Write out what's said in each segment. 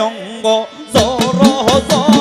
অঙ্গ জর জর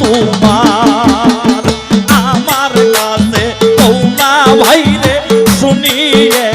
তোমার আমার কাছে ভাইরে শুনিয়ে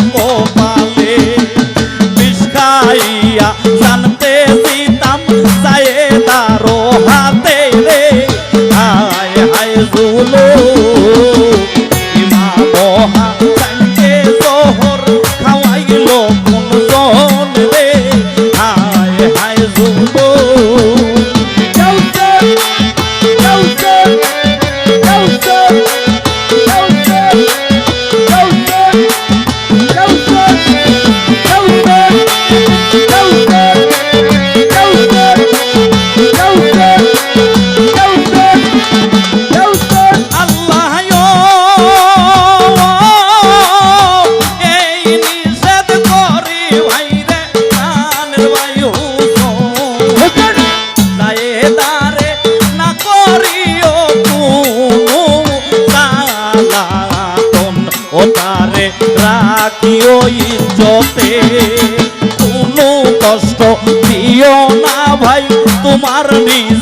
অপমান দিও ইজ্জতে কোনো কষ্ট দিও না ভাই তোমার নিজ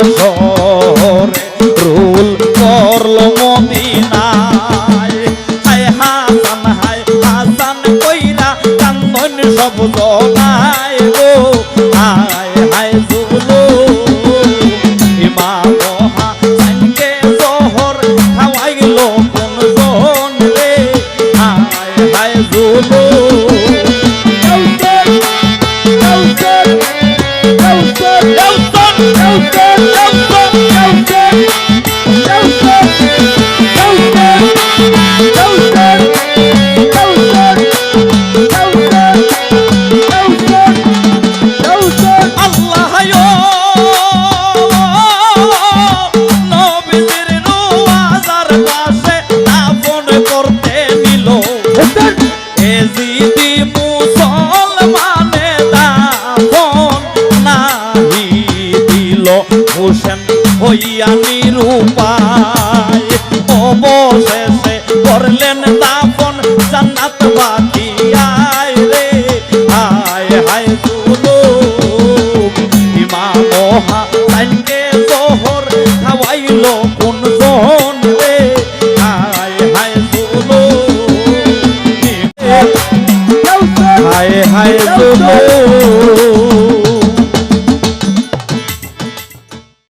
Oh. Lord. হইয়া নিরূপায়। অবশেষে করলেন দাফন জান্নাত বাকি আয় রে হায় হায় তুলো ইমাম হাসানকে জোহর খাওয়াইল কোন জন রে হায় হায় তুলো হায় হায় তুলো